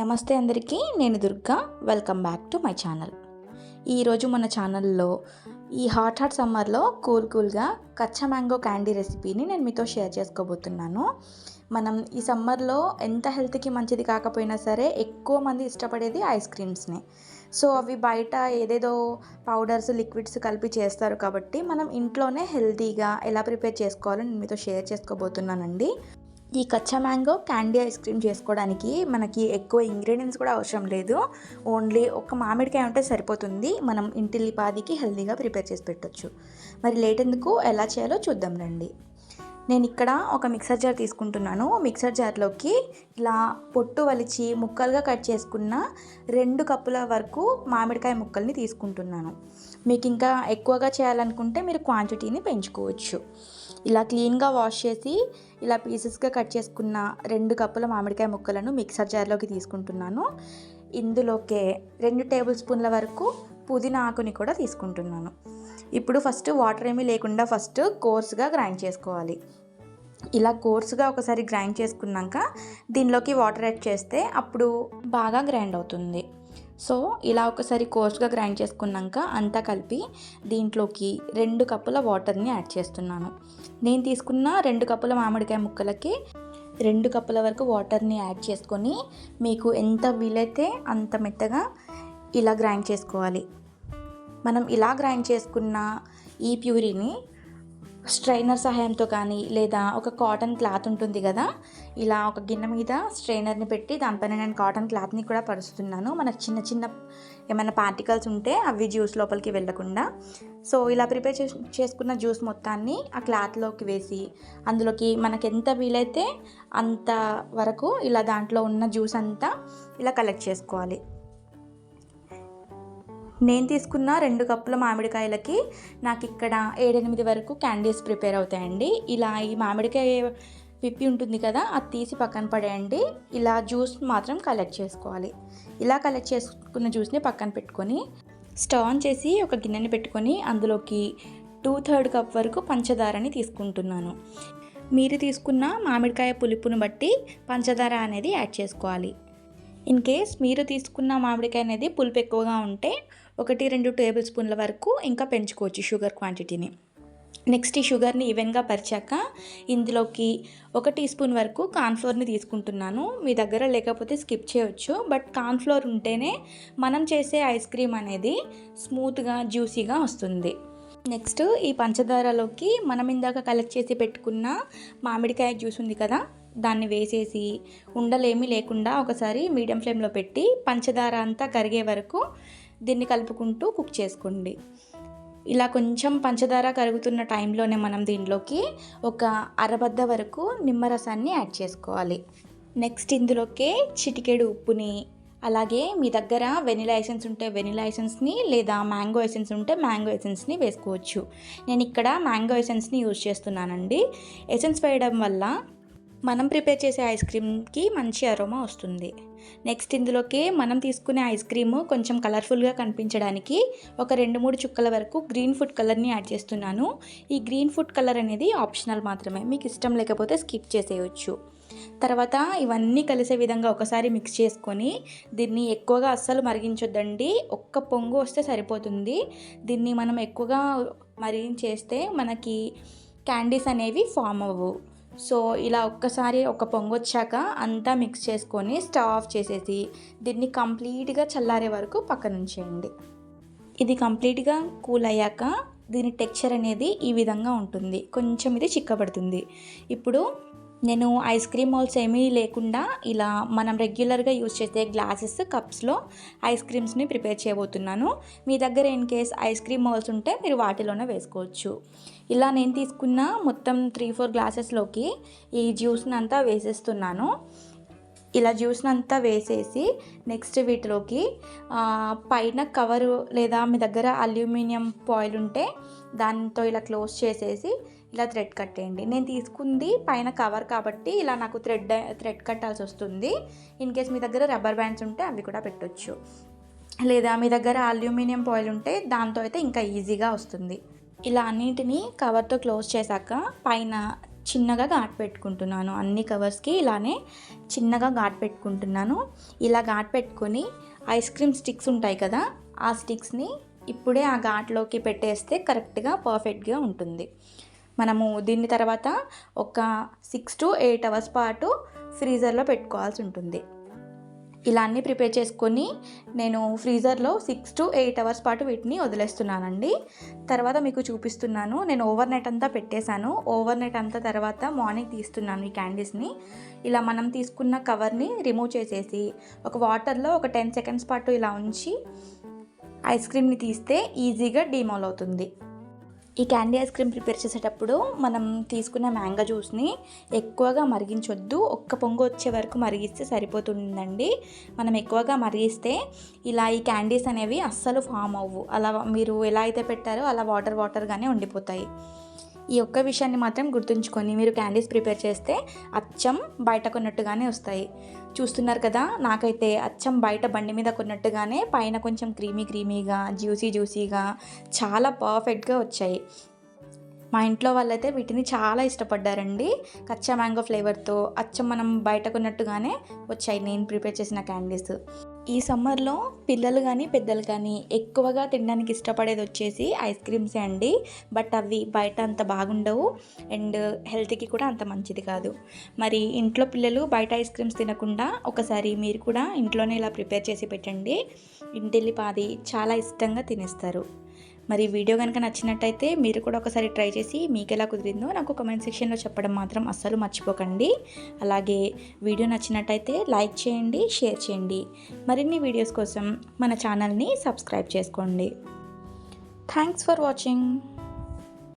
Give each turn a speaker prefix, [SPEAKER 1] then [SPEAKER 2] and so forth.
[SPEAKER 1] నమస్తే అందరికీ నేను Durga. Welcome back to my channel ఈరోజు మన ఛానల్లో ఈ హాట్ హాట్ సమ్మర్లో కూల్ కూల్గా కచ్చా మ్యాంగో క్యాండీ రెసిపీని నేను మీతో షేర్ చేసుకోబోతున్నాను. మనం ఈ సమ్మర్లో ఎంత హెల్త్కి మంచిది కాకపోయినా సరే ఎక్కువ మంది ఇష్టపడేది ఐస్ క్రీమ్స్ని. సో అవి బయట ఏదేదో పౌడర్స్ లిక్విడ్స్ కలిపి చేస్తారు కాబట్టి మనం ఇంట్లోనే హెల్తీగా ఎలా ప్రిపేర్ చేసుకోవాలో నేను మీతో షేర్ చేసుకోబోతున్నానండి. ఈ కచ్చా మ్యాంగో క్యాండీ ఐస్ క్రీమ్ చేసుకోవడానికి మనకి ఎక్కువ ఇంగ్రీడియంట్స్ కూడా అవసరం లేదు. ఓన్లీ ఒక మామిడికాయ ఉంటే సరిపోతుంది. మనం ఇంటిల్లిపాదికి హెల్తీగా ప్రిపేర్ చేసి పెట్టొచ్చు. మరి లేట్ ఎందుకు? ఎలా చేయాలో చూద్దాం రండి. నేను ఇక్కడ ఒక మిక్సర్ జార్ తీసుకుంటున్నాను. మిక్సర్ జార్లోకి ఇలా పొట్టు వలిచి ముక్కలుగా కట్ చేసుకున్న రెండు కప్పుల వరకు మామిడికాయ ముక్కల్ని తీసుకుంటున్నాను. మీకు ఇంకా ఎక్కువగా చేయాలనుకుంటే మీరు క్వాంటిటీని పెంచుకోవచ్చు. ఇలా క్లీన్గా వాష్ చేసి ఇలా పీసెస్గా కట్ చేసుకున్న రెండు కప్పుల మామిడికాయ ముక్కలను మిక్సర్ జార్లోకి తీసుకుంటున్నాను. ఇందులోకే రెండు టేబుల్ స్పూన్ల వరకు పుదీనా ఆకుని కూడా తీసుకుంటున్నాను. ఇప్పుడు ఫస్ట్ వాటర్ ఏమీ లేకుండా ఫస్ట్ కోర్స్గా గ్రైండ్ చేసుకోవాలి. ఇలా కోర్సుగా ఒకసారి గ్రైండ్ చేసుకున్నాక దీనిలోకి వాటర్ యాడ్ చేస్తే అప్పుడు బాగా గ్రైండ్ అవుతుంది. సో ఇలా ఒకసారి కోర్స్గా గ్రైండ్ చేసుకున్నాక అంతా కలిపి దీంట్లోకి రెండు కప్పుల వాటర్ని యాడ్ చేస్తున్నాను. నేను తీసుకున్న రెండు కప్పుల మామిడికాయ ముక్కలకి రెండు కప్పుల వరకు వాటర్ని యాడ్ చేసుకొని మీకు ఎంత వీలైతే అంత మెత్తగా ఇలా గ్రైండ్ చేసుకోవాలి. మనం ఇలా గ్రైండ్ చేసుకున్న ఈ ప్యూరీని స్ట్రైనర్ సహాయంతో కానీ లేదా ఒక కాటన్ క్లాత్ ఉంటుంది కదా ఇలా ఒక గిన్నె మీద స్ట్రైనర్ని పెట్టి దానిపైన నేను కాటన్ క్లాత్ని కూడా పరుస్తున్నాను. మనకు చిన్న చిన్న ఏమైనా పార్టికల్స్ ఉంటే అవి జ్యూస్ లోపలికి వెళ్ళకుండా. సో ఇలా ప్రిపేర్ చేసుకున్న జ్యూస్ మొత్తాన్ని ఆ క్లాత్లోకి వేసి అందులోకి మనకి ఎంత వీలైతే అంత వరకు ఇలా దాంట్లో ఉన్న జ్యూస్ అంతా ఇలా కలెక్ట్ చేసుకోవాలి. నేను తీసుకున్న రెండు కప్పుల మామిడికాయలకి నాకు ఇక్కడ ఏడెనిమిది వరకు క్యాండీస్ ప్రిపేర్ అవుతాయండి. ఇలా ఈ మామిడికాయ పిప్పి ఉంటుంది కదా అది తీసి పక్కన పడేయండి. ఇలా జ్యూస్ మాత్రం కలెక్ట్ చేసుకోవాలి. ఇలా కలెక్ట్ చేసుకున్న జ్యూస్ని పక్కన పెట్టుకొని స్టవ్ ఆన్ చేసి ఒక గిన్నెని పెట్టుకొని అందులోకి టూ థర్డ్ కప్ వరకు పంచదారని తీసుకుంటున్నాను. మీరు తీసుకున్న మామిడికాయ పులుపును బట్టి పంచదార అనేది యాడ్ చేసుకోవాలి. ఇన్ కేస్ మీరు తీసుకున్న మామిడికాయ అనేది పులుపు ఎక్కువగా ఉంటే ఒకటి రెండు టేబుల్ స్పూన్ల వరకు ఇంకా పెంచుకోవచ్చు షుగర్ క్వాంటిటీని. నెక్స్ట్ ఈ షుగర్ని ఈవెన్గా పరిచాక ఇందులోకి ఒక టీ స్పూన్ వరకు కార్న్ఫ్లోర్ని తీసుకుంటున్నాను. మీ దగ్గర లేకపోతే స్కిప్ చేయవచ్చు బట్ కార్న్ఫ్లోర్ ఉంటేనే మనం చేసే ఐస్ క్రీమ్ అనేది స్మూత్గా జ్యూసీగా వస్తుంది. నెక్స్ట్ ఈ పంచదారలోకి మనం ఇందాక కలెక్ట్ చేసి పెట్టుకున్న మామిడికాయ జ్యూస్ ఉంది కదా దాన్ని వేసేసి ఉండలేమీ లేకుండా ఒకసారి మీడియం ఫ్లేమ్లో పెట్టి పంచదార అంతా కరిగే వరకు దీన్ని కలుపుకుంటూ కుక్ చేసుకోండి. ఇలా కొంచెం పంచదార కరుగుతున్న టైంలోనే మనం దీంట్లోకి ఒక అరబద్ద వరకు నిమ్మరసాన్ని యాడ్ చేసుకోవాలి. నెక్స్ట్ ఇందులోకే చిటికెడు ఉప్పుని అలాగే మీ దగ్గర వెనిలా ఎసెన్స్ ఉంటే వెనిలా ఎసెన్స్ని లేదా మ్యాంగో ఎసెన్స్ ఉంటే మ్యాంగో ఎసెన్స్ని వేసుకోవచ్చు. నేను ఇక్కడ మ్యాంగో ఎసెన్స్ని యూజ్ చేస్తున్నానండి. ఎసెన్స్ వేయడం వల్ల మనం ప్రిపేర్ చేసే ఐస్ క్రీమ్కి మంచి అరోమా వస్తుంది. నెక్స్ట్ ఇందులోకి మనం తీసుకునే ఐస్ క్రీమ్ కొంచెం కలర్ఫుల్గా కనిపించడానికి ఒక రెండు మూడు చుక్కల వరకు గ్రీన్ ఫుడ్ కలర్ని యాడ్ చేస్తున్నాను. ఈ గ్రీన్ ఫుడ్ కలర్ అనేది ఆప్షనల్ మాత్రమే. మీకు ఇష్టం లేకపోతే స్కిప్ చేసేయచ్చు. తర్వాత ఇవన్నీ కలిసే విధంగా ఒకసారి మిక్స్ చేసుకొని దీన్ని ఎక్కువగా అస్సలు మరిగించొద్దండి. ఒక్క పొంగు వస్తే సరిపోతుంది. దీన్ని మనం ఎక్కువగా మరిగించేస్తే మనకి క్యాండీస్ అనేవి ఫామ్ అవ్వవు సో ఇలా ఒక్కసారి ఒక పొంగు వచ్చాక అంతా మిక్స్ చేసుకొని స్టవ్ ఆఫ్ చేసేసి దీన్ని కంప్లీట్గా చల్లారే వరకు పక్కన ఉంచేయండి ఇది కంప్లీట్గా కూల్ అయ్యాక దీని టెక్చర్ అనేది ఈ విధంగా ఉంటుంది. కొంచెం ఇది చిక్కబడుతుంది. ఇప్పుడు నేను ఐస్ క్రీమ్ మౌల్స్ ఏమీ లేకుండా ఇలా మనం రెగ్యులర్గా యూజ్ చేసే గ్లాసెస్ కప్స్లో ఐస్ క్రీమ్స్ని ప్రిపేర్ చేయబోతున్నాను. మీ దగ్గర in case ice cream moulds ఉంటే మీరు వాటిలోనే వేసుకోవచ్చు. ఇలా నేను తీసుకున్న మొత్తం త్రీ ఫోర్ గ్లాసెస్లోకి ఈ జ్యూస్ని అంతా వేసేస్తున్నాను. ఇలా జ్యూస్ని అంతా వేసేసి నెక్స్ట్ వీటిలోకి పైన కవరు లేదా మీ దగ్గర అల్యూమినియం పాయిల్ ఉంటే దాంతో ఇలా క్లోజ్ చేసేసి ఇలా థ్రెడ్ కట్టేయండి. నేను తీసుకుంది పైన కవర్ కాబట్టి ఇలా నాకు థ్రెడ్ థ్రెడ్ కట్టాల్సి వస్తుంది. ఇన్ కేస్ మీ దగ్గర రబ్బర్ బ్యాండ్స్ ఉంటే అవి కూడా పెట్టొచ్చు. లేదా మీ దగ్గర అల్యూమినియం పాయిల్ ఉంటే దాంతో అయితే ఇంకా ఈజీగా వస్తుంది. ఇలా అన్నింటినీ కవర్తో క్లోజ్ చేశాక పైన చిన్నగా ఘాట్ పెట్టుకుంటున్నాను. అన్ని కవర్స్కి ఇలానే చిన్నగా ఘాట్ పెట్టుకుంటున్నాను. ఇలా ఘాట్ పెట్టుకొని ఐస్ క్రీమ్ స్టిక్స్ ఉంటాయి కదా ఆ స్టిక్స్ని ఇప్పుడే ఆ ఘాట్లోకి పెట్టేస్తే కరెక్ట్గా పర్ఫెక్ట్గా ఉంటుంది. మనము దీని తర్వాత ఒక సిక్స్ టు ఎయిట్ అవర్స్ పాటు ఫ్రీజర్లో పెట్టుకోవాల్సి ఉంటుంది. ఇలా అన్నీ ప్రిపేర్ చేసుకొని నేను ఫ్రీజర్లో సిక్స్ టు ఎయిట్ అవర్స్ పాటు వీటిని వదిలేస్తున్నానండి. తర్వాత మీకు చూపిస్తున్నాను. నేను ఓవర్ నైట్ అంతా పెట్టేశాను. ఓవర్ నైట్ అంతా తర్వాత మార్నింగ్ తీస్తున్నాను ఈ క్యాండీస్ని ఇలా మనం తీసుకున్న కవర్ని రిమూవ్ చేసేసి ఒక వాటర్లో ఒక టెన్ సెకండ్స్ పాటు ఇలా ఉంచి ఐస్ క్రీమ్ని తీస్తే ఈజీగా డీమాల్ అవుతుంది. ఈ క్యాండీ ఐస్ క్రీమ్ ప్రిపేర్ చేసేటప్పుడు మనం తీసుకున్న మ్యాంగో జ్యూస్ని ఎక్కువగా మరిగించొద్దు. ఒక్క పొంగు వచ్చే వరకు మరిగిస్తే సరిపోతుందండి. మనం ఎక్కువగా మరిగిస్తే ఇలా ఈ క్యాండీస్ అనేవి అస్సలు ఫామ్ అవ్వు. అలా మీరు ఎలా అయితే పెట్టారో అలా వాటర్ వాటర్గానే ఉండిపోతాయి. ఈ ఒక్క విషయాన్ని మాత్రం గుర్తుంచుకొని మీరు క్యాండీస్ ప్రిపేర్ చేస్తే అచ్చం బయట కొన్నట్టుగానే వస్తాయి. చూస్తున్నారు కదా నాకైతే అచ్చం బయట బండి మీద కొన్నట్టుగానే పైన కొంచెం క్రీమీ క్రీమీగా జ్యూసీ జ్యూసీగా చాలా పర్ఫెక్ట్గా వచ్చాయి. మా ఇంట్లో వాళ్ళైతే వీటిని చాలా ఇష్టపడ్డారండి. కచ్చా మ్యాంగో ఫ్లేవర్తో అచ్చం మనం బయట కొన్నట్టుగానే వచ్చాయి. నేను ప్రిపేర్ చేసిన క్యాండీస్. ఈ సమ్మర్లో పిల్లలు కానీ పెద్దలు కానీ ఎక్కువగా తినడానికి ఇష్టపడేది వచ్చేసి ఐస్ క్రీమ్సే అండి. బట్ అవి బయట అంత బాగుండవు. అండ్ హెల్త్కి కూడా అంత మంచిది కాదు. మరి ఇంట్లో పిల్లలు బయట ఐస్ క్రీమ్స్ తినకుండా ఒకసారి మీరు కూడా ఇంట్లోనే ఇలా ప్రిపేర్ చేసి పెట్టండి. ఇంటిల్లిపాది చాలా ఇష్టంగా తినేస్తారు. మరి వీడియో కనుక నచ్చినట్టయితే మీరు కూడా ఒకసారి ట్రై చేసి మీకు ఎలా కుదిరిందో నాకు కమెంట్ సెక్షన్లో చెప్పడం మాత్రం అస్సలు మర్చిపోకండి. అలాగే వీడియో నచ్చినట్టయితే లైక్ చేయండి షేర్ చేయండి. మరిన్ని వీడియోస్ కోసం మన ఛానల్ని సబ్స్క్రైబ్ చేసుకోండి. Thanks for watching